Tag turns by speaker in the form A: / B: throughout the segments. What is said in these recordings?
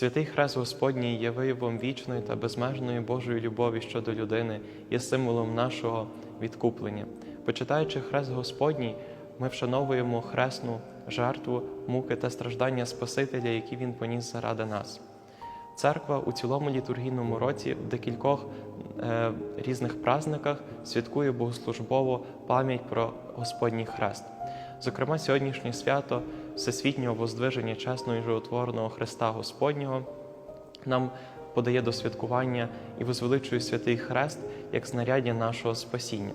A: Святий Хрест Господній є виявом вічної та безмежної Божої любові щодо людини, є символом нашого відкуплення. Почитаючи Хрест Господній, ми вшановуємо хресну жертву, муки та страждання Спасителя, які Він поніс заради нас. Церква у цілому літургійному році в декількох е, різних праздниках святкує богослужбово пам'ять про Господній хрест. Зокрема, сьогоднішнє свято Всесвітнього воздвиження чесного і животворного Христа Господнього нам подає до святкування і возвеличує святий хрест як знаряддя нашого спасіння.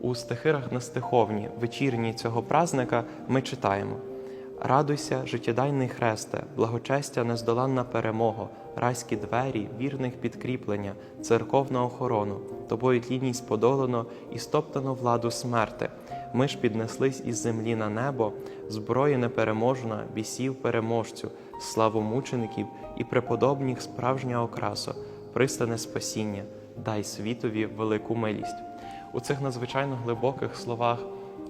A: У стихирах на стиховні, вечірні цього празника ми читаємо. Радуйся, життєдайний хресте, благочестя, нездоланна перемога, райські двері, вірних підкріплення, церковна охорону, тобою тлінність подолано і стоптано владу смерти. Ми ж піднеслись із землі на небо, зброї непереможна, бісів переможцю, славу мучеників і преподобніх справжня окрасо, пристане спасіння, дай світові велику милість. У цих надзвичайно глибоких словах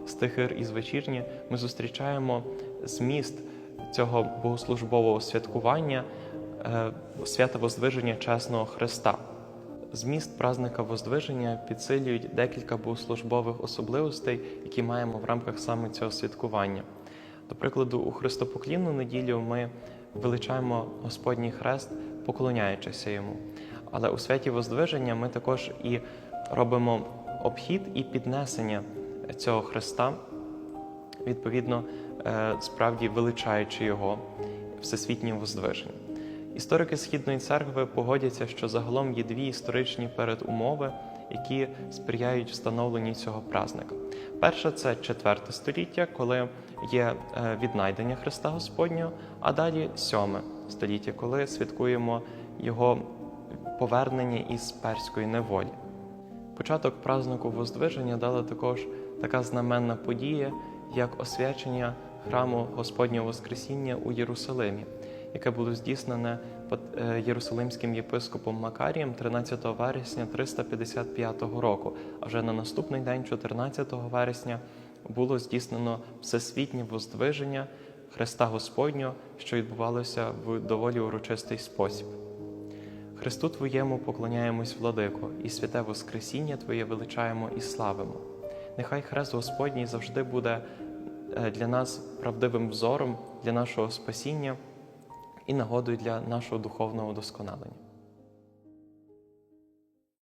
A: стихир із вечірні ми зустрічаємо зміст цього богослужбового святкування е, свята Воздвиження Чесного Христа. Зміст празника Воздвиження підсилюють декілька богослужбових особливостей, які маємо в рамках саме цього святкування. До прикладу, у Христопоклінну неділю ми величаємо Господній хрест, поклоняючися йому. Але у святі Воздвиження ми також і робимо обхід і піднесення цього хреста, відповідно, справді величаючи його всесвітнім воздвиженням. Історики Східної церкви погодяться, що загалом є дві історичні передумови, які сприяють встановленню цього празника. Перша це четверте століття, коли є е, віднайдення Христа Господнього, а далі сьоме століття, коли святкуємо його повернення із перської неволі. Початок празнику Воздвиження дала також така знаменна подія, як освячення храму Господнього Воскресіння у Єрусалимі, яке було здійснене е, єрусалимським єпископом Макарієм 13 вересня 355 року. А вже на наступний день, 14 вересня, було здійснено всесвітнє воздвиження Христа Господнього, що відбувалося в доволі урочистий спосіб. Христу Твоєму поклоняємось, владико, і святе Воскресіння Твоє величаємо і славимо. Нехай Хрест Господній завжди буде е, для нас правдивим взором для нашого спасіння і нагодою для нашого духовного досконалення.